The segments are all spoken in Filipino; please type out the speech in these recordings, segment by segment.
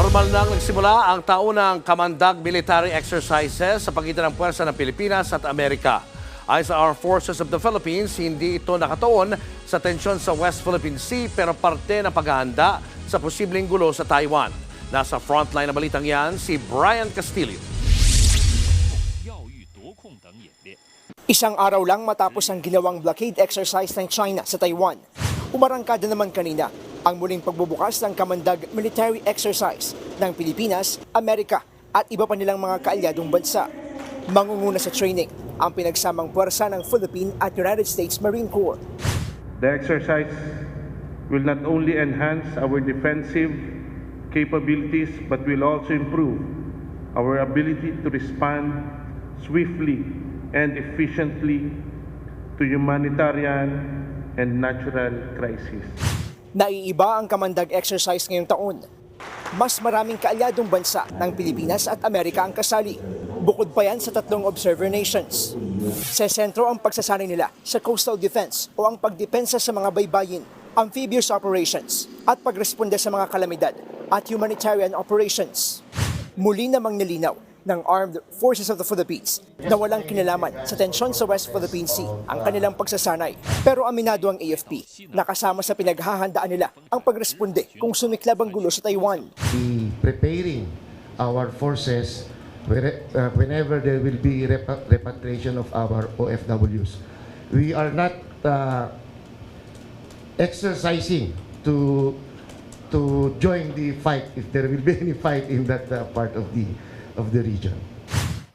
Formal nang nagsimula ang taunang Kamandag Military Exercises sa pagitan ng puwersa ng Pilipinas at Amerika. Ayon sa Armed Forces of the Philippines, hindi ito nakataon sa tensyon sa West Philippine Sea pero parte ng paghahanda sa posibleng gulo sa Taiwan. Nasa frontline na balitang yan si Brian Castillo. Isang araw lang matapos ang ginawang blockade exercise ng China sa Taiwan. Umarangkada naman kanina ang muling pagbubukas ng kamandag military exercise ng Pilipinas, Amerika at iba pa nilang mga kaalyadong bansa. Mangunguna sa training ang pinagsamang puwersa ng Philippine at United States Marine Corps. The exercise will not only enhance our defensive capabilities but will also improve our ability to respond swiftly and efficiently to humanitarian and natural crises. Naiiba ang kamandag exercise ngayong taon. Mas maraming kaalyadong bansa ng Pilipinas at Amerika ang kasali. Bukod pa yan sa tatlong observer nations. Sa sentro ang pagsasanay nila sa coastal defense o ang pagdepensa sa mga baybayin, amphibious operations at pagresponde sa mga kalamidad at humanitarian operations. Muli namang nilinaw ng Armed Forces of the Philippines na walang kinalaman sa tensyon sa West Philippine Sea ang kanilang pagsasanay. Pero aminado ang AFP na kasama sa pinaghahandaan nila ang pagresponde kung sumiklab ang gulo sa Taiwan. be preparing our forces uh, whenever there will be repa- repatriation of our OFWs. We are not uh, exercising to to join the fight if there will be any fight in that uh, part of the of the region.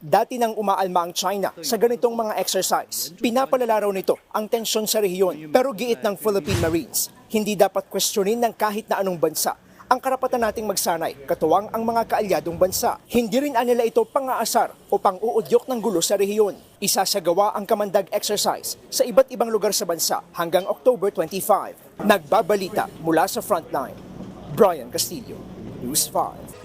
Dati nang umaalma ang China sa ganitong mga exercise, pinapalala nito ang tensyon sa rehiyon. Pero giit ng Philippine Marines, hindi dapat kwestiyonin ng kahit na anong bansa ang karapatan nating magsanay, katuwang ang mga kaalyadong bansa. Hindi rin anila ito pang-aasar o pang-uudyok ng gulo sa rehiyon. Isasagawa ang kamandag exercise sa iba't ibang lugar sa bansa hanggang October 25. Nagbabalita mula sa frontline. Brian Castillo, News 5.